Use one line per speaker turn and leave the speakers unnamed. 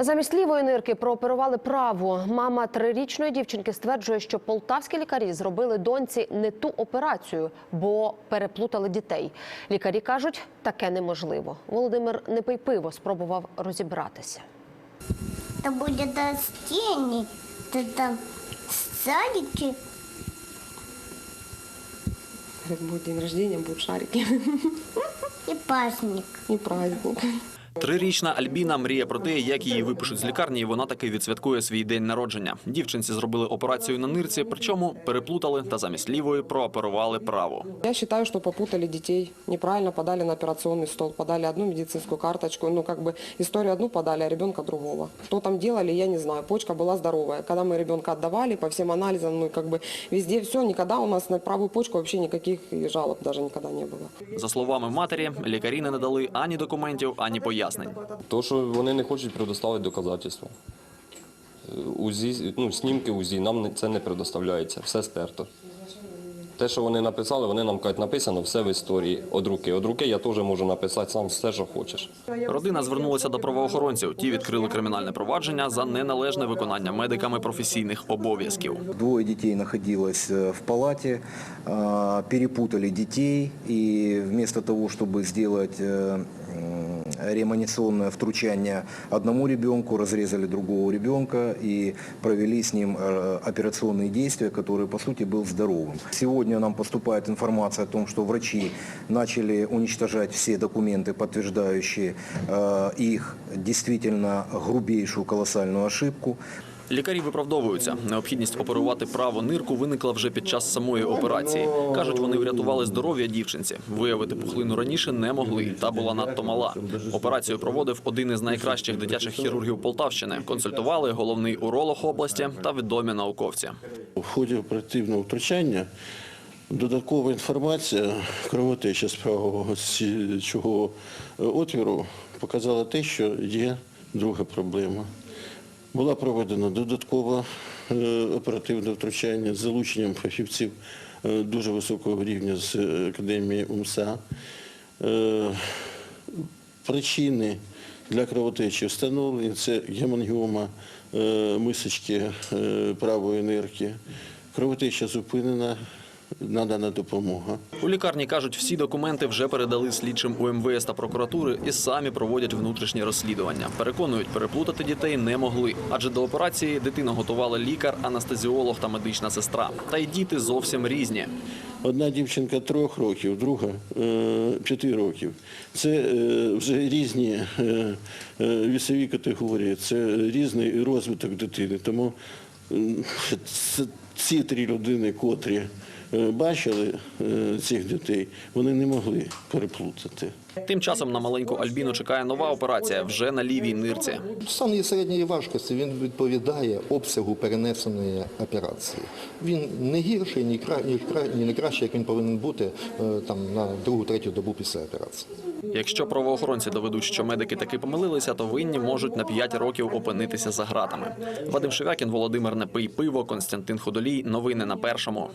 Замість лівої нирки прооперували праву. Мама трирічної дівчинки стверджує, що полтавські лікарі зробили доньці не ту операцію, бо переплутали дітей. Лікарі кажуть, таке неможливо. Володимир Непийпиво спробував розібратися.
Это будет растение, это садики.
Будет день рождения, будут шарики
и праздник.
и праздник.
Трирічна Альбіна мріє про те, як її випишуть з лікарні, і вона таки відсвяткує свій день народження. Дівчинці зробили операцію на нирці, причому переплутали та замість лівої прооперували праву.
Я считаю, что попутали детей, неправильно подали на операционный стол, подали одну медицинскую карточку, ну как бы историю одну подали, а ребенка другого. Что там делали, я не знаю. Почка была здоровая. Когда мы ребенка отдавали по всем анализам, ну как бы везде все, никогда у нас на правую почку вообще никаких и жалоб даже никогда не было.
За словами матері, лікарі не надали ані документів, ані пояснень.
То, що вони не хочуть предоставити доказательства. Е, УЗІ, ну, снімки УЗІ нам це не предоставляється, все стерто. Те, що вони написали, вони нам кажуть, написано все в історії від руки. Від руки я теж можу написати сам все, що хочеш.
Родина звернулася до правоохоронців. Ті відкрили кримінальне провадження за неналежне виконання медиками професійних обов'язків.
Двое детей находилось э, в палате, а, перепутали детей, и вместо того, чтобы сделать э, м, реанимационное втручание одному ребенку, разрезали другого ребенка и провели с ним э, операционные действия, который, по сути, был здоровым. Сегодня нам поступает информация о том, что врачи начали уничтожать все документы, подтверждающие э, их действительно грубейшую колоссальную ошибку.
Лікарі виправдовуються. Необхідність оперувати праву нирку виникла вже під час самої операції. Кажуть, вони врятували здоров'я дівчинці. Виявити пухлину раніше не могли, та була надто мала. Операцію проводив один із найкращих дитячих хірургів Полтавщини. Консультували головний уролог області та відомі науковці.
В ході оперативного втручання додаткова інформація кровотеча з правого січового отвіру показала те, що є друга проблема. Була проведена додаткове е, оперативне втручання з залученням фахівців е, дуже високого рівня з академії УМСА. Е, Причини для кровотечі встановлені це гемангіома мисочки правої нирки. Кровотеча зупинена, надана допомога.
У лікарні кажуть, всі документи вже передали слідчим у МВС та прокуратури і самі проводять внутрішні розслідування. Переконують, переплутати дітей не могли, адже до операції дитину готували лікар, анестезіолог та медична сестра. Та й діти зовсім різні.
Одна дівчинка трьох років, друга е, п'яти років. Це е, вже різні е, е, вісові категорії, це різний розвиток дитини. Тому це- ці три людини, котрі е, бачили е, цих дітей, вони не могли переплутати.
Тим часом на маленьку Альбіну чекає нова операція вже на лівій нирці.
Стан її середньої важкості він відповідає обсягу перенесеної операції. Він не гірший, ні, кра... ні, кра... ні не кращий, як він повинен бути е, там, на другу-третю добу після операції.
Якщо правоохоронці доведуть, що медики таки помилилися, то винні можуть на 5 років опинитися за гратами. Вадим Шевякін, Володимир Непий, Пиво, Константин Ходолій. Новини на першому.